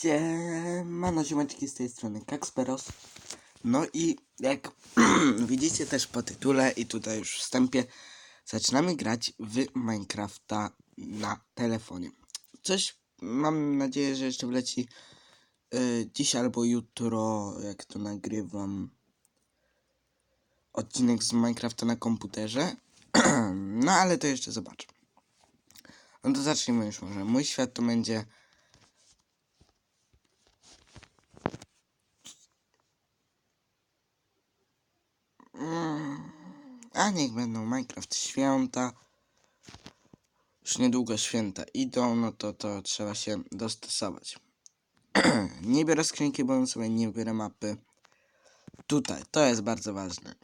Siemano, ziomeczki z tej strony Kaksperos. No i jak widzicie też po tytule i tutaj już wstępie, zaczynamy grać w Minecrafta na telefonie. Coś mam nadzieję, że jeszcze wleci y, dziś albo jutro, jak to nagrywam odcinek z Minecrafta na komputerze. no ale to jeszcze zobaczę. No to zacznijmy już może. Mój świat to będzie A niech będą Minecraft święta. Już niedługo święta idą, no to to trzeba się dostosować. nie biorę skrzynki, bo sobie nie biorę mapy. Tutaj, to jest bardzo ważne.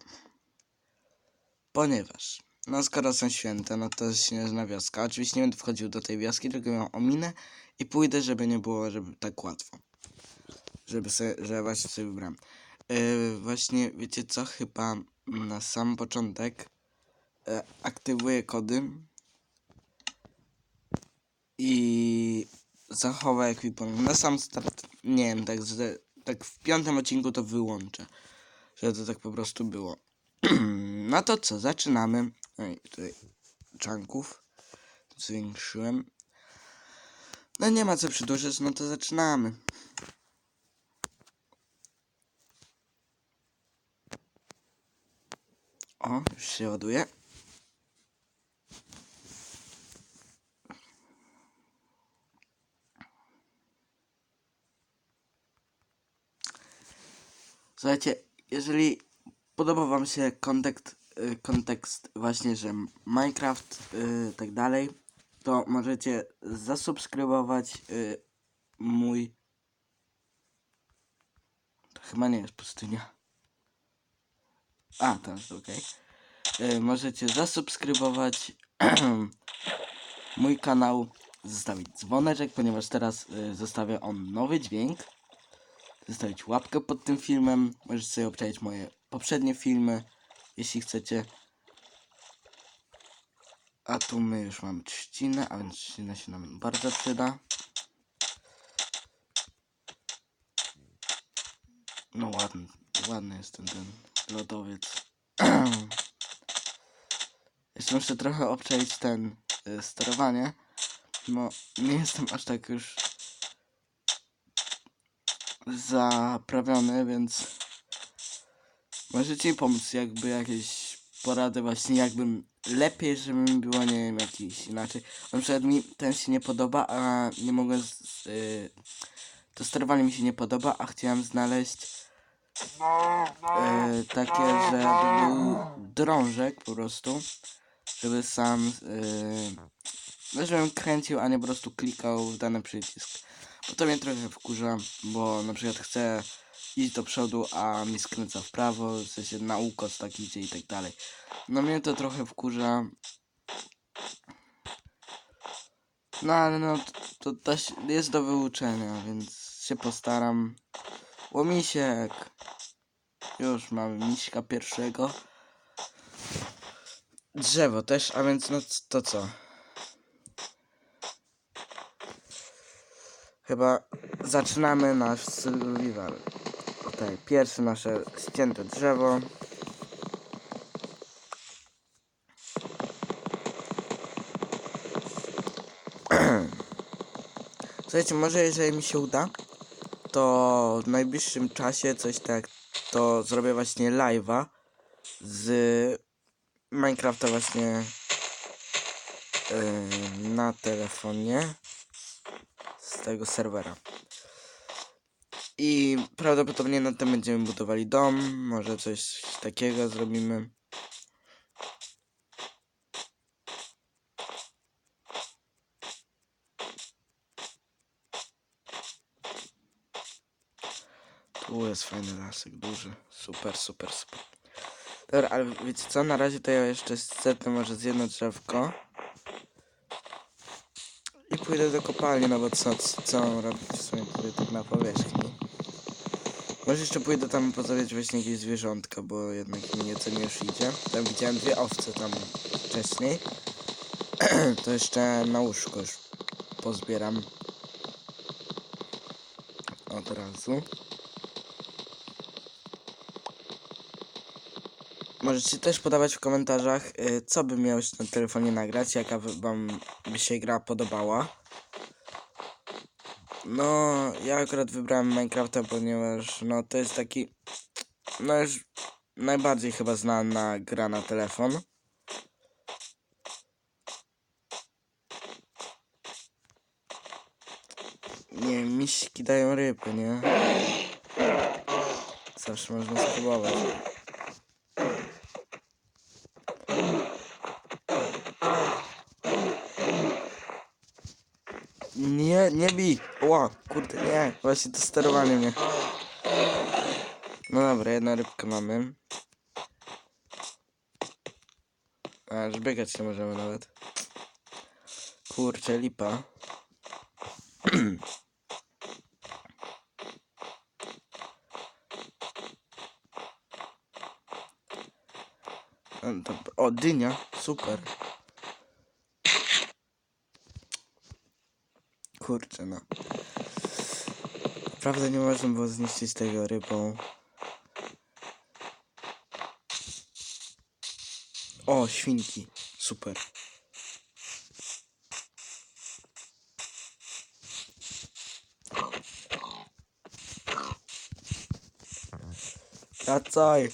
Ponieważ, no skoro są święte, no to śnieżna wioska. Oczywiście nie będę wchodził do tej wioski, tylko ją ominę i pójdę, żeby nie było, żeby tak łatwo. Żeby sobie, że właśnie sobie wybrałem. Yy, właśnie, wiecie co, chyba na sam początek e, aktywuję kody i zachowaj ekwipunek. Na sam start, nie wiem, tak, z, tak w piątym odcinku to wyłączę, żeby to tak po prostu było. no to co, zaczynamy. Oj, tutaj czanków zwiększyłem. No nie ma co przedłużać, no to zaczynamy. O, już się ładuje. Słuchajcie, jeżeli podoba wam się kontekst, y, kontekst właśnie, że Minecraft y, tak dalej, to możecie zasubskrybować y, mój... To chyba nie jest pustynia. A, to okej. Y, Możecie zasubskrybować mój kanał, zostawić dzwoneczek, ponieważ teraz y, zostawia on nowy dźwięk. Zostawić łapkę pod tym filmem. Możecie sobie obczaić moje poprzednie filmy, jeśli chcecie. A tu my już mamy trzcinę, a więc trzcina się nam bardzo przyda. No ładny, ładny jest ten, ten lodowiec. Jeszcze muszę trochę obczaić ten y, sterowanie. No, nie jestem aż tak już zaprawiony, więc możecie mi pomóc, jakby jakieś porady właśnie, jakbym lepiej, żeby mi było, nie wiem, jakiś inaczej. Na przykład mi ten się nie podoba, a nie mogłem, z, y, to sterowanie mi się nie podoba, a chciałem znaleźć e, takie, żeby był drążek po prostu, żeby sam, e, żebym kręcił, a nie po prostu klikał w dany przycisk. Bo to mnie trochę wkurza, bo na przykład chcę iść do przodu, a mi skręca w prawo, w sensie na ukos tak idzie i tak dalej. No mnie to trochę wkurza. No ale no, to, to jest do wyuczenia, więc się postaram. Łomisiek. Już mamy miśka pierwszego. Drzewo też, a więc no to co? Chyba zaczynamy nasz survival. Tutaj pierwsze nasze ścięte drzewo. Słuchajcie, może jeżeli mi się uda, to w najbliższym czasie coś tak, to zrobię właśnie live'a z Minecrafta właśnie yy, na telefonie z tego serwera. I prawdopodobnie na tym będziemy budowali dom, może coś takiego zrobimy. Tu jest fajny lasek, duży. Super, super, super. Dobra, ale wiecie co? Na razie to ja jeszcze zetnę może z jedno drzewko. I pójdę do kopalni, no bo co, co, mam robić w sumie tutaj tak na powierzchni. Może jeszcze pójdę tam pozawiać właśnie jakieś zwierzątka, bo jednak mi nieco nie już idzie. Tam widziałem dwie owce tam wcześniej. to jeszcze na łóżko już pozbieram. od razu. Możecie też podawać w komentarzach, y, co by miało się na telefonie nagrać, jaka wam by się gra podobała. No, ja akurat wybrałem Minecrafta, ponieważ no to jest taki, no już najbardziej chyba znana gra na telefon. Nie, miśki dają ryby, nie? Zawsze można spróbować. Nie, nie bij! Ła, kurde, nie. Właśnie to sterowanie mnie. No dobra, jedna rybkę mamy. A, już biegać nie możemy nawet. Kurczę, lipa. No O, dynia, super. Kurczę, no. Naprawdę nie można było zniszczyć tego rybą. O, świnki. Super. Wracaj.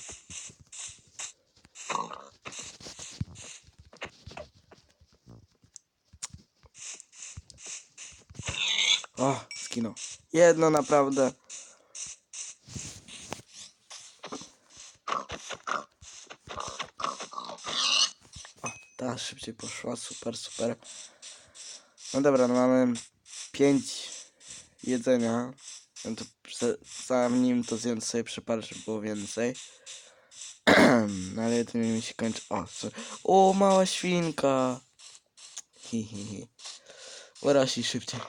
O, skinął. Jedno naprawdę. O, ta szybciej poszła, super, super. No dobra, no mamy pięć jedzenia. No to zanim to zjem sobie przeparę, żeby było więcej. no ale jedynie mi się kończy. O, o mała świnka. Hi, hi, hi. Urośli szybciej.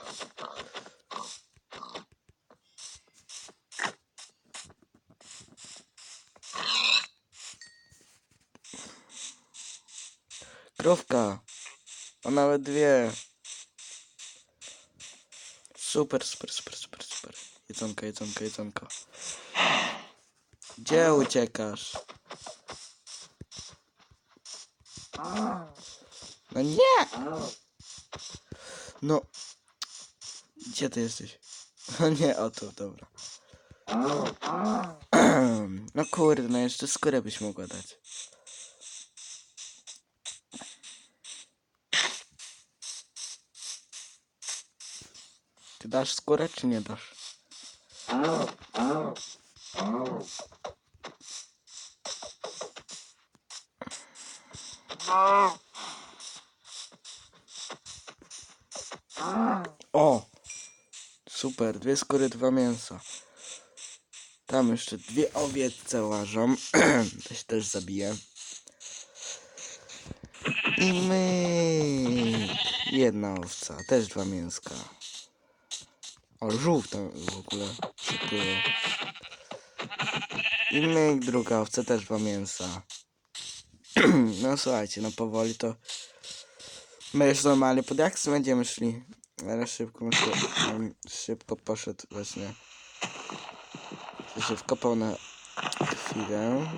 Krówka. O nawet dwie. Super, super, super, super, super. Jedzonko, jedzonko, jedzonko. Gdzie uciekasz? No nie! No. Gdzie ty jesteś? No nie, o to, dobra. No kurde, no jeszcze skórę byś mogła dać. Dasz skórę, czy nie dasz? O! Super, dwie skóry, dwa mięsa. Tam jeszcze dwie owiece łażą. to się też zabije. I my. Jedna owca, też dwa mięska. O, żółw tam w ogóle przypływał. I my, druga owca, też dwa mięsa. no słuchajcie, no powoli to... My już normalnie pod jak będziemy szli. Ale szybko um, Szybko poszedł właśnie. Się wkopał na chwilę.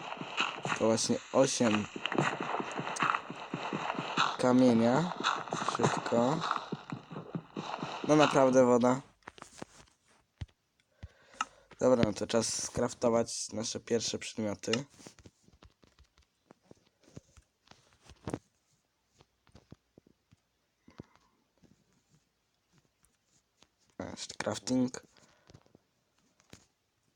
To właśnie 8 kamienia. Szybko. No naprawdę woda. Dobra, no to czas skraftować nasze pierwsze przedmioty. Jeszcze crafting.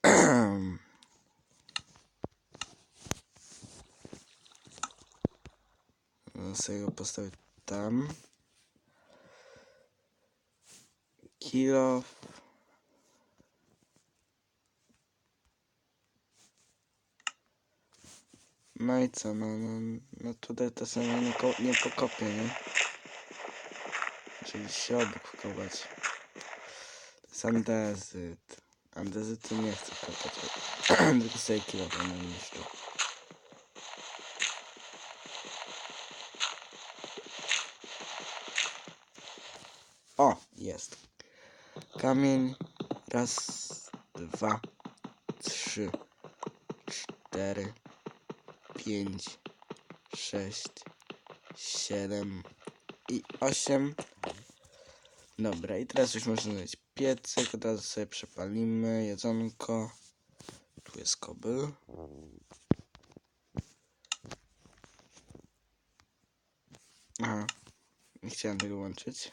Sobie go postawię tam. Kilo. No i co, no, no, no tutaj to sobie nie, ko- nie pokopię, nie? Czyli się obok wkopać. To jest andezyt. Andezytu nie chcę kopać. Tylko sobie kilo będę niszczył. O, jest. Kamień. Raz, dwa, trzy, cztery, pięć, sześć, siedem i osiem. Dobra, i teraz już można znaleźć piecyk, od razu sobie przepalimy jedzonko. Tu jest kobyl. Aha, nie chciałem tego łączyć.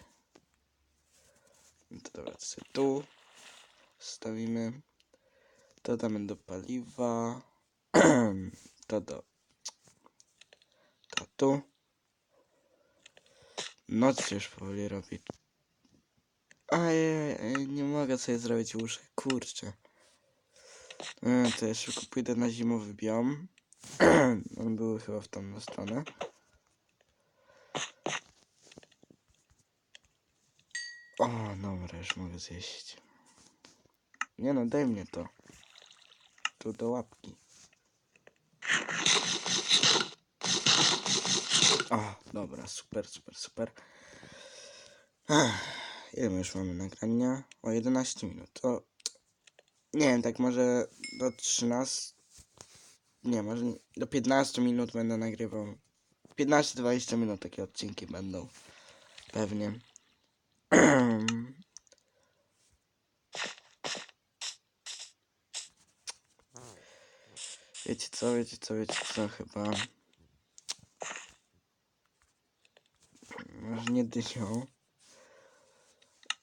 No to dobra, to sobie tu stawimy. To damy do paliwa. to do... Tu. Noc już powoli robi. Ej, nie mogę sobie zrobić łóżek, kurczę. E, To ja szybko pójdę na zimowy biom. On był chyba w tą stronę. O, dobra, już mogę zjeść. Nie no, daj mnie to. Tu do łapki. O, dobra, super, super, super. Ile my już mamy nagrania? O 11 minut. To nie wiem, tak może do 13. Nie, może do 15 minut będę nagrywał. 15-20 minut takie odcinki będą. Pewnie. Wiecie co, wiecie co, wiecie co, chyba... Może nie dynią,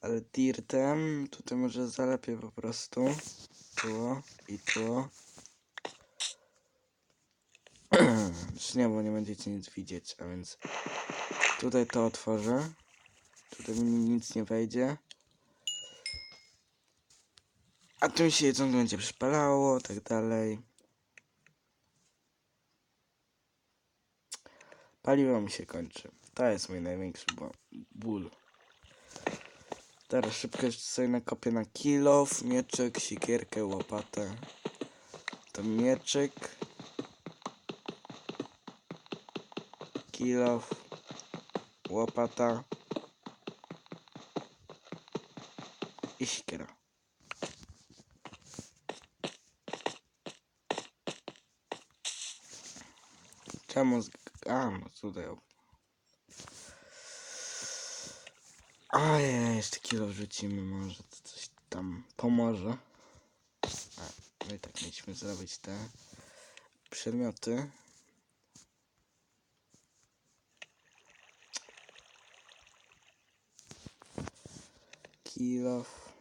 ale dirtem tutaj może zalepię po prostu. Tu i tu. Już nie, bo nie będziecie nic widzieć, a więc tutaj to otworzę. Tutaj mi nic nie wejdzie. A tu mi się jedzonko będzie przypalało, tak dalej. Paliwo mi się kończy. To jest mój największy ból. Teraz szybko jeszcze sobie nakopię na kilof, mieczyk, sikierkę, łopatę. To mieczyk. Kilof. Łopata. I sikiera. Czemu z... A, no tutaj. Ojej, jeszcze kilo wrzucimy, może to coś tam pomoże. A, no i tak mieliśmy zrobić te przedmioty. Kilof.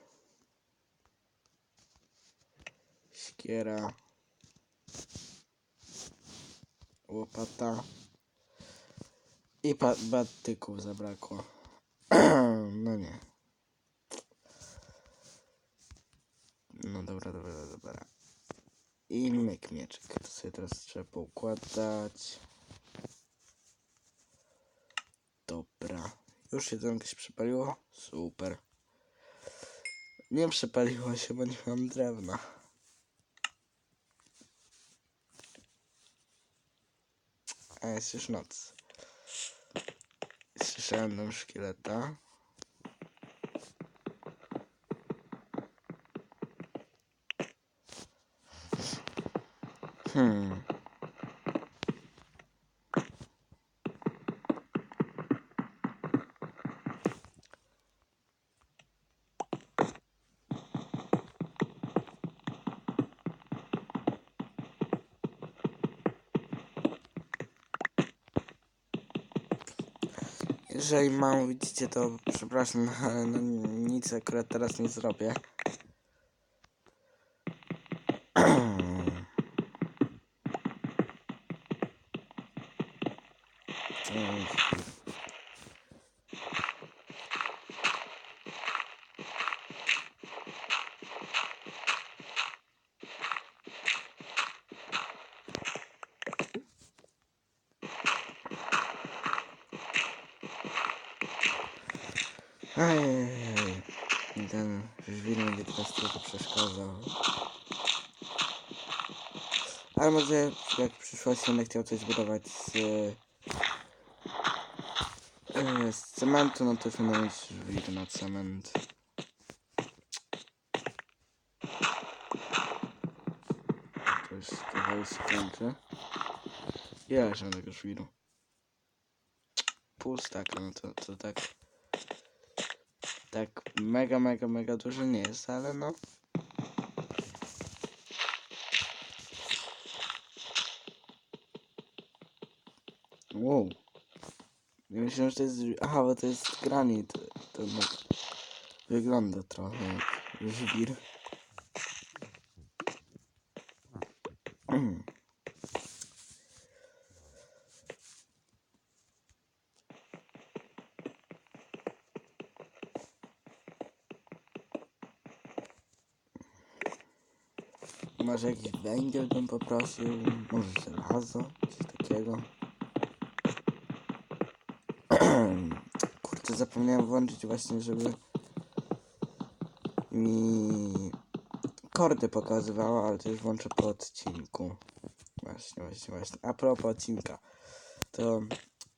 Skiera. Łopata. I pa- batyków zabrakło. no nie. No dobra, dobra, dobra. I myk mieczek. To sobie teraz trzeba poukładać. Dobra. Już się przypaliło? Super. Nie przypaliło się, bo nie mam drewna. A jest już noc. Sanırım hatta. Hmm. Jeżeli mam widzicie to przepraszam, ale no nic akurat teraz nie zrobię. Ojej, ten żwir będzie teraz trochę przeszkadzał. Ale może jak w przyszłości będę chciał coś zbudować z, e, z cementu, no to już będę mieć żwir na cement. już powoli się kończy. Ile jeszcze mam tego szwiru? Pół staka, no to, to tak... Tak mega, mega, mega dużo nie jest, ale no... Wow. Ja myślałem, że to jest... Aha, bo to jest granit. To no... Wygląda trochę jak żwir. Może jakiś węgiel bym poprosił, może żelazo, coś takiego. Kurczę, zapomniałem włączyć właśnie, żeby mi kordy pokazywała, ale to już włączę po odcinku. Właśnie, właśnie, właśnie. A propos odcinka, to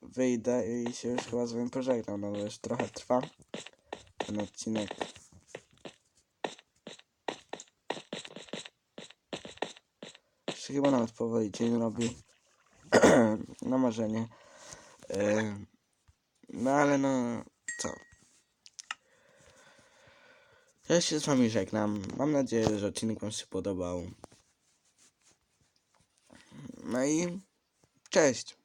wyjdę i się już chyba z wami pożegnam, no bo już trochę trwa ten odcinek. Chyba nawet powoli dzień robi. no może nie. Em, No ale no, co? Ja się z wami żegnam. Mam nadzieję, że odcinek wam się podobał. No i cześć.